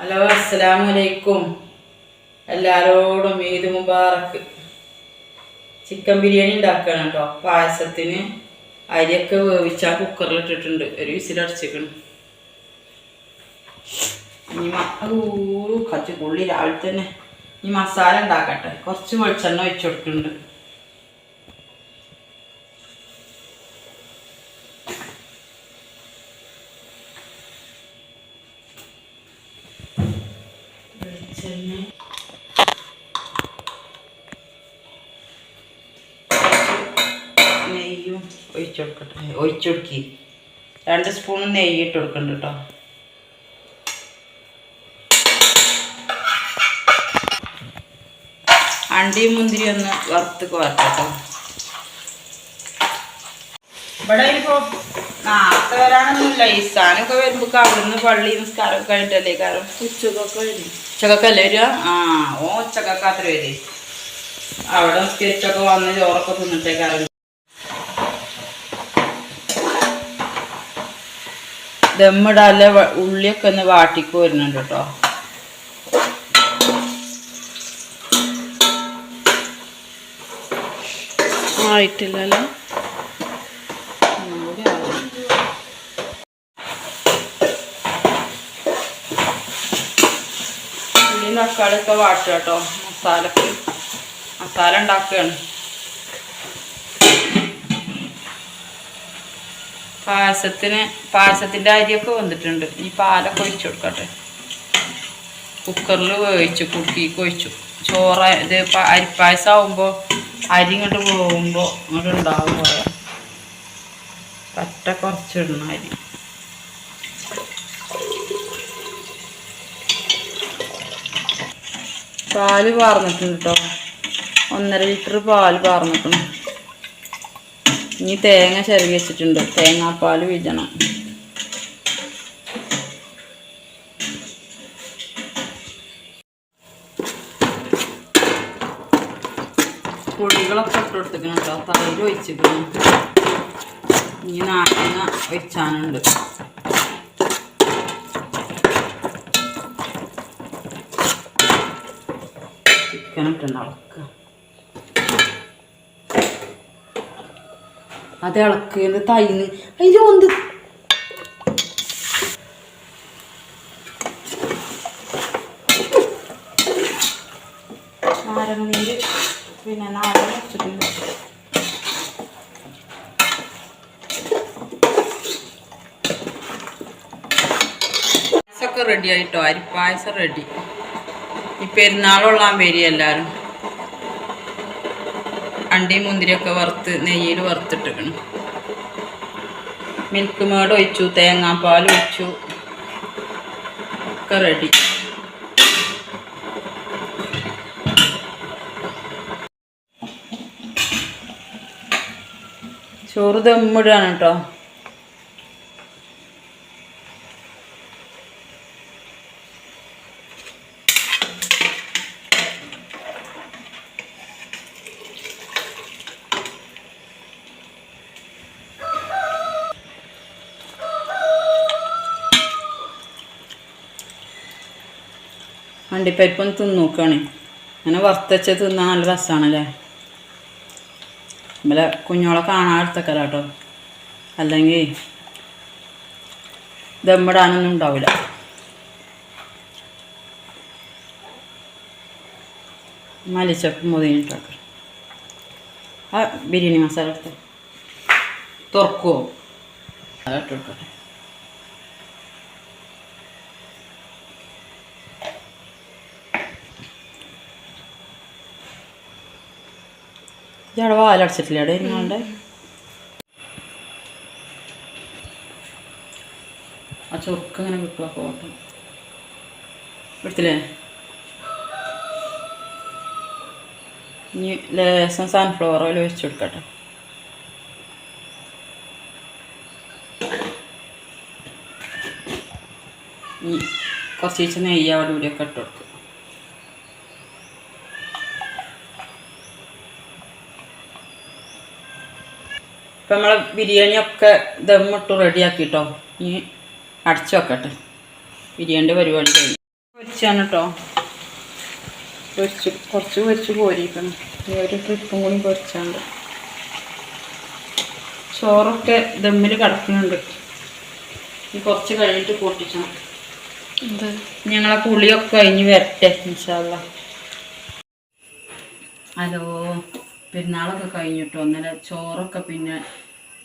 Hello അസ്സലാമലൈക്കും എല്ലാരോടും ഈദ് മുബാറക്ക് chicken biryani ഉണ്ടാക്കണം കേട്ടോ. പായസത്തിന് അരിയൊക്കെ വേവിച്ചാൽ കുക്കറിൽ ഇട്ടിട്ടുണ്ട്. ഒരു വിസിലടച്ചിക്കണം ഇനി കച്ച് പുള്ളി രാവിലെ തന്നെ ഈ മസാല ഉണ്ടാക്കട്ടെ. കുറച്ച് വെളിച്ചെണ്ണ ഒഴിച്ചു കൊടുക്കുന്നുണ്ട്. വെളിച്ചെണ്ണ നെയ്യും ഒഴിച്ചു കൊടുക്കട്ടെ. ഒഴിച്ചു രണ്ട് സ്പൂൺ നെയ്യ് ഇട്ട് കൊടുക്കണ്ട കേട്ടോ. അണ്ടിയും മുന്തിരി ഒന്ന് വറുത്ത് കോരട്ടോ ഇവിടെ ഇപ്പോ നാളത്തെ വരാനൊന്നുമില്ല ഈസാനൊക്കെ വരുമ്പോ അവിടുന്ന് പള്ളി നിസ്കാരമൊക്കെ കഴിഞ്ഞിട്ടല്ലേ കാരണം? ഉച്ചക്കൊക്കെ വരും. ഉച്ചക്കൊക്കെ വരിക? ആ ഓ ഉച്ചക്കൊക്കെ അത്ര വരും. അവിടെ നിസ്കരിച്ചൊക്കെ വന്ന് ചോറൊക്കെ തിന്നിട്ടേ കാരണം ദമ്മിടാല്ലേ ഉള്ളിയൊക്കെ ഒന്ന് വാട്ടിക്ക് വരുന്നുണ്ട് കേട്ടോ. ആയിട്ടില്ലല്ലോ? ഉള്ളി തക്കാളിയൊക്കെ വാട്ടുക കേട്ടോ മസാലക്ക്. മസാല ഉണ്ടാക്കുകയാണ് പായസത്തിന് പായസത്തിന്റെ അരിയൊക്കെ വന്നിട്ടുണ്ട്. ഈ പാലൊക്കെ ഒഴിച്ചു കൊടുക്കട്ടെ. കുക്കറിൽ വേവിച്ചു കുക്കിക്ക് ഒഴിച്ചു. ചോറ് ഇത് അരിപ്പായസം ആവുമ്പോൾ അരി ഇങ്ങോട്ട് പോകുമ്പോൾ ഇങ്ങോട്ട് ഉണ്ടാവും കുറേ പറ്റ കുറച്ചിടണം അരി. പാൽ പാർന്നിട്ടുണ്ട് കേട്ടോ ഒന്നര ലിറ്റർ പാൽ പാർന്നിട്ടുണ്ട് ഇനി തേങ്ങ ചിരകി വെച്ചിട്ടുണ്ട്. തേങ്ങാപ്പാൽ വീഴണം പൊടികളൊക്കെ ഇട്ട് കൊടുത്തിക്കണം കേട്ടോ തൈര് ഒഴിച്ചിക്കണം ഇനി നാരങ്ങ ഒഴിച്ചാനുണ്ട്. ചിക്കൻ ഇട്ടുണ്ട് ഇളക്കുക അത് ഇളക്കുന്ന തൈന്ന് അതിന്റെ ഒന്ന് നാരങ്ങ നീര് പിന്നെ നാരങ്ങ വെച്ചിട്ടുണ്ട്. റെഡി ആയിട്ടോ? അരിപ്പായസം റെഡി ഈ പെരുന്നാളുള്ളാൻ വരി എല്ലാവരും അണ്ടിയും മുന്തിരിയൊക്കെ വറുത്ത് നെയ്യിൽ വറുത്തിട്ടിരിക്കണം. മിൽക്ക് മേട് ഒഴിച്ചു തേങ്ങാപ്പാൽ ഒഴിച്ചു ഒക്കെ റെഡി ചോറ് ദമ്മിടുകയാണ് കേട്ടോ അണ്ടിപ്പരിപ്പൊന്ന് തിന്ന് നോക്കുകയാണ് അങ്ങനെ വറുത്തച്ച് തിന്നാൻ നല്ല രസമാണല്ലേ നമ്മളെ കുഞ്ഞോളെ കാണാൻ എടുത്തക്കല്ല കേട്ടോ അല്ലെങ്കിൽ ദമ്മിടാനൊന്നും ഉണ്ടാവില്ല മലിച്ചപ്പ് മുതിനിട്ടാക്ക ആ ബിരിയാണി മസാല എടുത്ത് തുറക്കുമോ അതിട്ടെടുക്കട്ടെ ഇയാളെ വാലടച്ചിട്ടില്ല. അവിടെ നിങ്ങളുടെ ആ ചൊറുക്ക് ഇങ്ങനെ കിട്ടുക ഫോട്ടോ. എടുത്തില്ലേ? ഇനി ലേസം സൺഫ്ലവർ ഓയിൽ ഒഴിച്ചു കൊടുക്കട്ടെ. ഇനി കുറച്ച് നെയ്യ് അവിടെ ഇവിടെയൊക്കെ ഇട്ട് കൊടുക്കും. ഇപ്പം നമ്മളെ ബിരിയാണിയൊക്കെ ദമ്മിട്ട് റെഡിയാക്കിട്ടോ. ഇനി അടച്ചു വെക്കട്ടെ. ബിരിയാണിന്റെ പരിപാടി കഴിഞ്ഞു. പൊരിച്ചാണ് കേട്ടോ പൊരിച്ച് കുറച്ച് പൊരിച്ച് പോരിക്കണം ഇനി ഒരു ട്രിപ്പും കൂടി പൊരിച്ചാണ്ട്. ചോറൊക്കെ ദമ്മിൽ കിടക്കുന്നുണ്ട്. ഇനി കുറച്ച് കഴിഞ്ഞിട്ട് പൊട്ടിക്കണം എന്ത്? ഞങ്ങളെ പുളിയൊക്കെ കഴിഞ്ഞ് വരട്ടെ ഇൻഷാല്ല ഹലോ. പെരുന്നാളൊക്കെ കഴിഞ്ഞിട്ടോ? ഇന്നലെ ചോറൊക്കെ പിന്നെ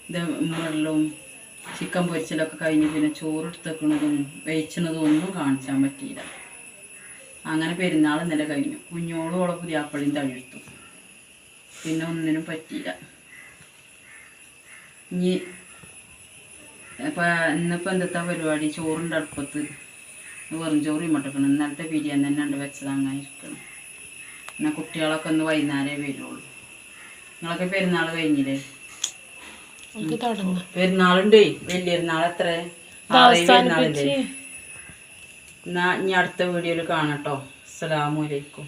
ഇത് വെള്ളവും ചിക്കൻ പൊരിച്ചലൊക്കെ കഴിഞ്ഞ് പിന്നെ ചോറ് വെയിച്ചണതും ഒന്നും കാണിച്ചാൻ പറ്റിയില്ല. അങ്ങനെ പെരുന്നാൾ ഇന്നലെ കഴിഞ്ഞു. കുഞ്ഞോളും ഓളെ പുതിയാപ്പളിയും തഴുത്തു പിന്നെ ഒന്നിനും പറ്റിയില്ല. ഇനി ഇന്നിപ്പോൾ എന്തെത്താ പരിപാടി? ചോറുണ്ട് അടുപ്പത്ത് വെറും ചോറ് ഇമ്മട്ടിക്കണം. ഇന്നലത്തെ ബിരിയാണി തന്നെ ഉണ്ട് വെച്ചത്. അങ്ങനെ ഇരിക്കണം. പിന്നെ കുട്ടികളൊക്കെ ഒന്ന് വൈകുന്നേരമേ വരുള്ളൂ. നിങ്ങളൊക്കെ പെരുന്നാൾ കഴിഞ്ഞില്ലേ? പെരുന്നാളുണ്ടേ. വലിയ പെരുന്നാൾ എത്ര എന്നാ ഇനി അടുത്ത വീഡിയോയിൽ കാണട്ടോ അസ്സലാമു അലൈക്കും.